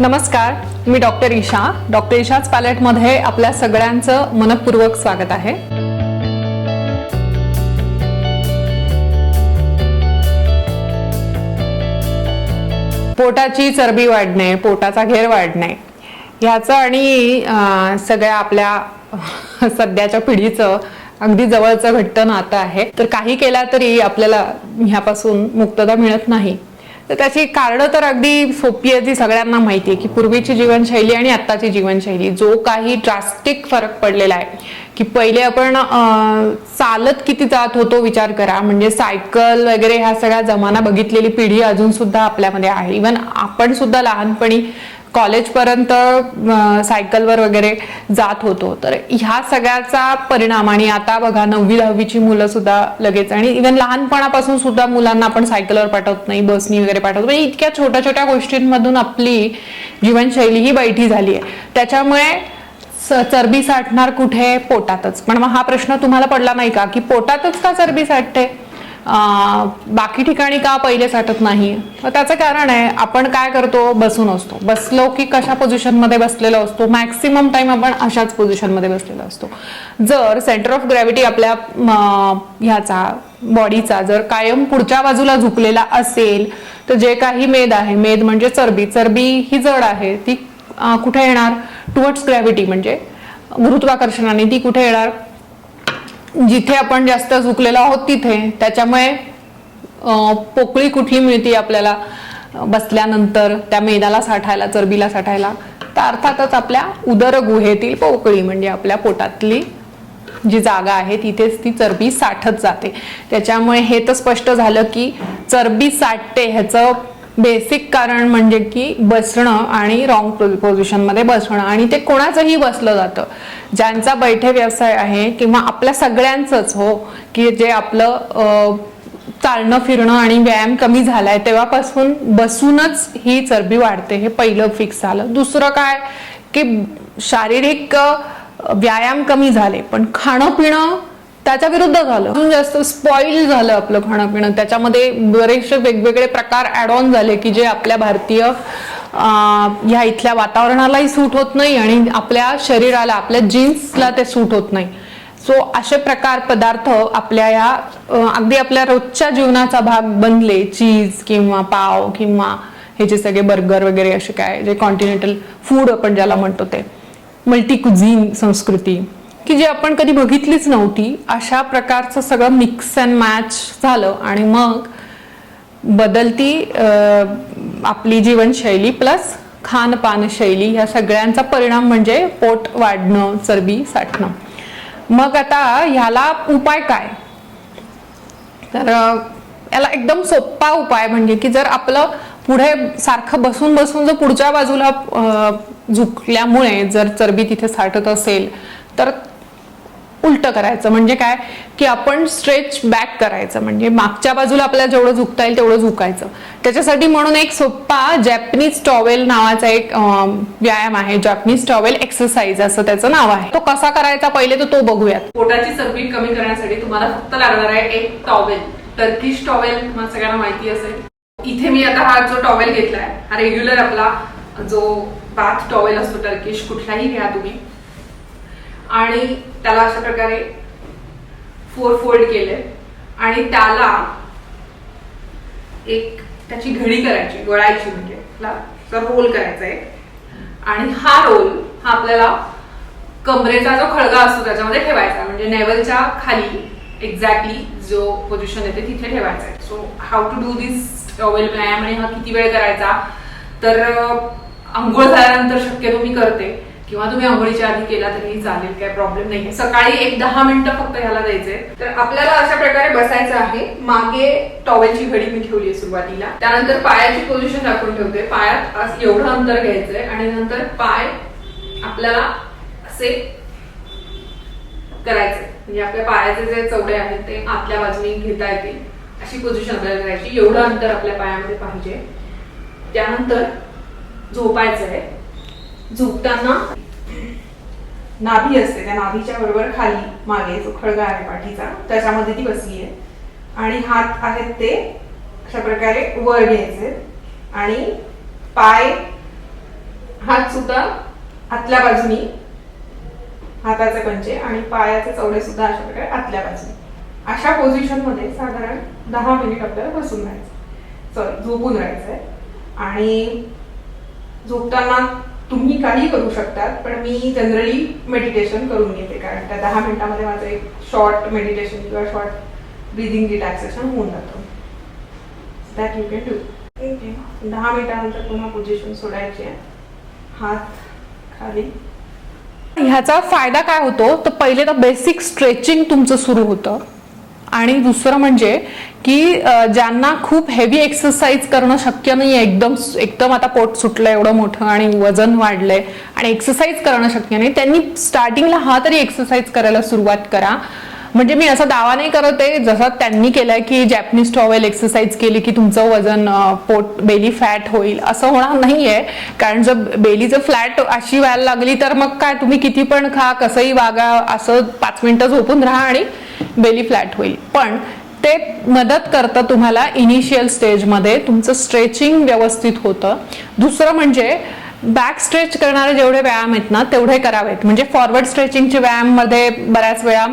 नमस्कार मी doctor Isha. Doctor ईशाच पॅलेटमध्ये आपल्या सगळ्यांचं मनपूर्वक स्वागत आहे. पोटाची चरबी वाढणे पोटाचा घेर वाढणे ह्याचं आणि सगळ्या आपल्या सध्याच्या पिढीचं अगदी जवळचं घट्ट नातं आहे. तर काही केला तरी आपल्याला ह्यापासून मुक्तता मिळत नाही. तर त्याची कारणं तर अगदी सोपी आहे ती सगळ्यांना माहिती आहे की पूर्वीची जीवनशैली आणि आत्ताची जीवनशैली जो काही ड्रास्टिक फरक पडलेला आहे की पहिले आपण चालत किती जात होतो विचार करा म्हणजे सायकल वगैरे ह्या सगळ्या जमाना बघितलेली पिढी अजून सुद्धा आपल्यामध्ये आहे. इवन आपण सुद्धा लहानपणी कॉलेजपर्यंत सायकलवर वगैरे जात होतो. तर ह्या सगळ्याचा परिणाम आणि आता बघा नववी दहावीची मुलं सुद्धा लगेच आणि इव्हन लहानपणापासून सुद्धा मुलांना आपण सायकलवर पाठवत नाही बसनी वगैरे पाठवतो म्हणजे इतक्या छोट्या छोट्या गोष्टींमधून आपली जीवनशैली ही बैठी झाली आहे त्याच्यामुळे स- चरबी साठणार कुठे? पोटातच. पण मग हा प्रश्न तुम्हाला पडला नाही का? की पोटातच का चरबी साठते? बाकी ठिकाणी का पहिले साठत नाही? तर त्याचं कारण आहे आपण काय करतो? बसून असतो. बसलो की कशा पोझिशनमध्ये बसलेलो असतो? मॅक्सिमम टाइम आपण अशाच पोझिशनमध्ये बसलेला असतो. जर सेंटर ऑफ ग्रॅव्हिटी आपल्या ह्याचा बॉडीचा जर कायम पुढच्या बाजूला झुकलेला असेल तर जे काही मेद आहे मेद म्हणजे चरबी. चरबी ही जड आहे ती कुठे येणार? टुवर्ड्स ग्रॅव्हिटी म्हणजे गुरुत्वाकर्षणाने ती कुठे येणार? जिथे आपण जास्त झुकलेलो आहोत तिथे. त्याच्यामुळे पोकळी कुठली मिळते आपल्याला? बसल्यानंतर त्या मेदाला साठायला चरबीला साठायला. तर अर्थातच आपल्या उदर गुहेतील पोकळी म्हणजे आपल्या पोटातली जी जागा आहे तिथेच ती चरबी साठत जाते. त्याच्यामुळे हे तर स्पष्ट झालं की चरबी साठते ह्याचं बेसिक कारण म्हणजे की बसणं आणि रॉंग पोझिशनमध्ये बसणं. आणि ते कोणाचंही बसलं जातं. ज्यांचा बैठे व्यवसाय आहे किंवा आपल्या सगळ्यांचंच हो की जे आपलं चालणं फिरणं आणि व्यायाम कमी झालाय तेव्हापासून बसूनच ही चरबी वाढते. हे पहिलं फिक्स झालं. दुसरं काय? की शारीरिक व्यायाम कमी झाले. पण खाणं पिणं त्याच्या विरुद्ध झालं. अजून जास्त स्पॉइल झालं आपलं खाणं पिणं त्याच्यामध्ये बरेचसे वेगवेगळे प्रकार ऍड ऑन झाले की जे आपल्या भारतीय ह्या इथल्या वातावरणालाही सूट होत नाही आणि आपल्या शरीराला आपल्या जीन्सला ते सूट होत नाही. सो असे प्रकार पदार्थ आपल्या या अगदी आपल्या रोजच्या जीवनाचा भाग बनले. चीज किंवा पाव किंवा हे जे सगळे बर्गर वगैरे असे काय जे कॉन्टिनेंटल फूड आपण ज्याला म्हणतो ते. मल्टी कुझिन संस्कृती. की जी आपण कधी बघितलीच नव्हती अशा प्रकारचं सगळं मिक्स अँड मॅच झालं आणि मग बदलती आपली जीवनशैली प्लस खानपान शैली ह्या सगळ्यांचा परिणाम म्हणजे पोट वाढणं चरबी साठणं. मग आता ह्याला उपाय काय? तर याला एकदम सोपा उपाय म्हणजे की जर आपलं पुढे सारखं बसून बसून जर पुढच्या बाजूला झुकल्यामुळे जर चरबी तिथे साठत असेल तर उलटं करायचं. म्हणजे काय? की आपण स्ट्रेच बॅक करायचं. म्हणजे मागच्या बाजूला आपल्याला जेवढं झुकता येईल तेवढं झुकायचं. त्याच्यासाठी म्हणून एक सोप्पा जॅपनीज टॉवेल नावाचा एक व्यायाम आहे. जॅपनीज टॉवेल एक्सरसाइज असं त्याचं नाव आहे. तो कसा करायचा? पहिले तर तो बघूयात. पोटाची चरबी कमी करण्यासाठी तुम्हाला फक्त लागणार आहे एक टॉवेल टर्किश टॉवेल तुम्हाला सगळ्यांना माहिती असेल. इथे मी आता हा जो टॉवेल घेतलाय हा रेग्युलर आपला जो बाथ टॉवेल असतो टर्किश कुठलाही घ्या तुम्ही. आणि त्याला अशा प्रकारे फोर फोल्ड केले आणि त्याला एक त्याची घडी करायची गळायची म्हणजे. रोल करायचा आहे आणि हा रोल हा आपल्याला कमरेचा जो खळगा असतो त्याच्यामध्ये ठेवायचा. म्हणजे नेवलच्या खाली एक्झॅक्टली जो पोझिशन येते तिथे ठेवायचा आहे so how to do this towel व्यायाम आणि हा किती वेळ करायचा? तर uh, आंघोळ झाल्यानंतर शक्यतो मी करते. किंवा तुम्ही आंघोळीच्या आधी केला तरीही चालेल काय प्रॉब्लेम नाही सकाळी एक दहा मिनिटं फक्त ह्याला द्यायचे तर आपल्याला अशा प्रकारे बसायचं आहे. मागे टॉवेलची घडी मी ठेवली आहे सुरुवातीला. त्यानंतर पायाची पोझिशन दाखवून ठेवते. पायात असं एवढं अंतर घ्यायचंय आणि नंतर पाय आपल्याला असे करायचे म्हणजे आपल्या पायाचे जे चवडे आहेत ते आतल्या बाजूने घेता येतील. अशी पोझिशन आपल्याला करायची. एवढं अंतर आपल्या पायामध्ये पाहिजे. त्यानंतर झोपायचं आहे झोपताना नाभी असते त्या नाभीच्या बरोबर खाली मागे जो खळगा आहे पाठीचा त्याच्यामध्ये ती बसली आहे. आणि हात आहेत ते अशा प्रकारे वर घ्यायचे. आणि पाय हात सुद्धा आतल्या बाजूनी हाताचे पंचे आणि पायाचे चवडे सुद्धा अशा प्रकारे आतल्या बाजूने. अशा पोझिशनमध्ये साधारण दहा मिनिट आपल्याला बसून राहायचं. सॉरी झोपून राहायचंय. आणि झोपताना तुम्ही काही करू शकतात पण मी जनरली मेडिटेशन करून घेते. कारण त्या दहा मिनिटामध्ये माझं एक शॉर्ट मेडिटेशन किंवा शॉर्ट ब्रिदिंग रिलॅक्सेशन होऊन जातं. दॅट यू कॅन डू दहा मिनिटानंतर पुन्हा पोझिशन सोडायची आहे. हात खाली. ह्याचा फायदा काय होतो? तर पहिले तर बेसिक स्ट्रेचिंग तुमचं सुरू होतं. आणि दुसरं म्हणजे की ज्यांना खूप हेवी एक्सरसाइज करणं शक्य नाही एकदम एकदम आता पोट सुटलं एवढं मोठं आणि वजन वाढलंय आणि एक्सरसाइज करणं शक्य नाही त्यांनी स्टार्टिंगला हा तरी एक्सरसाइज करायला सुरुवात करा. म्हणजे मी असा दावा नाही करत आहे जसा त्यांनी केलाय की जॅपनीज टॉवेल एक्सरसाइज केली की तुमचं वजन पोट बेली फॅट होईल असं होणार नाहीये. कारण जर बेली जर फ्लॅट अशी व्हायला लागली तर मग काय तुम्ही किती पण खा कसंही वागा असं पाच मिनिटं झोपून राहा आणि बेली फ्लॅट होईल. पण ते मदत करतं तुम्हाला इनिशियल स्टेजमध्ये तुमचं स्ट्रेचिंग व्यवस्थित होतं. दुसरं म्हणजे बॅक स्ट्रेच करणारे जेवढे व्यायाम आहेत ना तेवढे करावेत. म्हणजे फॉरवर्ड स्ट्रेचिंगचे व्यायाममध्ये बऱ्याच वेळा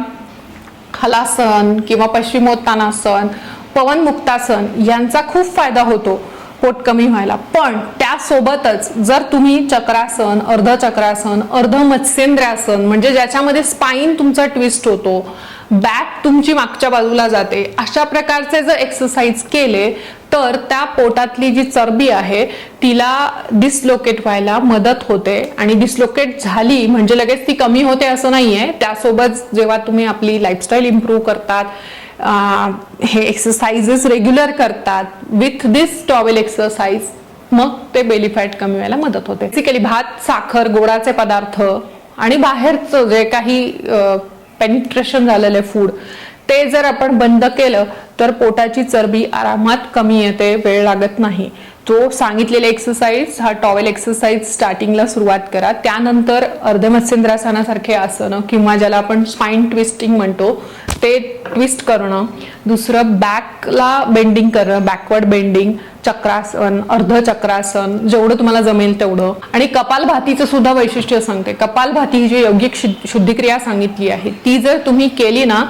हलासन किंवा पश्चिमोत्तानासन पवनमुक्तासन यांचा खूप फायदा होतो पोट कमी व्हायला. पण त्यासोबतच जर तुम्ही चक्रासन अर्धचक्रासन अर्ध मत्स्येंद्रासन म्हणजे ज्याच्यामध्ये स्पाईन तुमचा ट्विस्ट होतो बॅक तुमची मागच्या बाजूला जाते अशा प्रकारचे जर एक्सरसाइज केले तर त्या पोटातली जी चरबी आहे तिला डिसलोकेट व्हायला मदत होते. आणि डिसलोकेट झाली म्हणजे लगेच ती कमी होते असं नाहीये. त्यासोबत जेव्हा तुम्ही आपली लाईफस्टाईल इम्प्रूव्ह करतात हे एक्सरसाइजेस रेग्युलर करतात विथ दिस टॉवेल एक्सरसाइज मग ते बेली फॅट कमी व्हायला मदत होते. बेसिकली भात साखर गोडाचे पदार्थ आणि बाहेरचं जे काही पेनिट्रेशन झालेलं आहे फूड ते जर आपण बंद केलं तर पोटाची चरबी आरामात कमी येते वेळ लागत नाही. तो सांगितलेले एक्सरसाइज हा टॉवेल एक्सरसाइज स्टार्टिंगला सुरुवात करा. त्यानंतर अर्धमत्स्येंद्रासनासारखे आसनं किंवा ज्याला आपण स्पाईन ट्विस्टिंग म्हणतो ते ट्विस्ट करणं. दुसरं बॅकला बेंडिंग करणं बॅकवर्ड बेंडिंग चक्रासन अर्ध चक्रासन जेवढं तुम्हाला जमेल तेवढं. आणि कपालभातीचं सुद्धा वैशिष्ट्य सांगते. कपालभाती ही जी योगिक शुद्धिक्रिया सांगितली आहे ती जर तुम्ही केली ना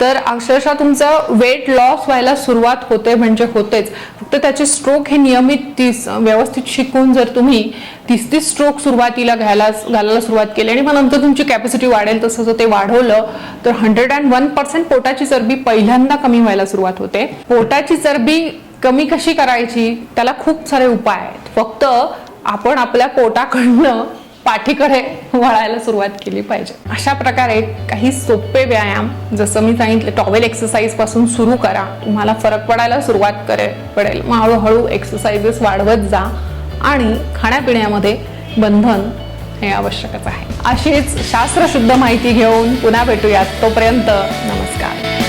तर अक्षरशः तुमचं वेट लॉस व्हायला सुरुवात होते म्हणजे होतेच. फक्त त्याचे स्ट्रोक हे नियमित तीस व्यवस्थित शिकून जर तुम्ही तीस तीस स्ट्रोक सुरुवातीला घ्यायला घालायला सुरुवात केली आणि मग नंतर तुमची कॅपॅसिटी वाढेल तसं जर ते वाढवलं तर हंड्रेड अँड वन पर्सेंट पोटाची चरबी पहिल्यांदा कमी व्हायला सुरुवात होते. पोटाची चरबी कमी कशी करायची? त्याला खूप सारे उपाय आहेत. फक्त आपण आपल्या पोटाकडनं पाठीकडे वळायला सुरुवात केली पाहिजे. अशा प्रकारे काही सोपे व्यायाम जसं मी सांगितलं टॉवेल एक्सरसाइजपासून सुरू करा. तुम्हाला फरक पडायला सुरुवात करे पडेल. मग हळूहळू एक्सरसाइजेस वाढवत जा आणि खाण्यापिण्यामध्ये बंधन हे आवश्यकच आहे. अशीच शास्त्रशुद्ध माहिती घेऊन पुन्हा भेटूयात. तोपर्यंत नमस्कार.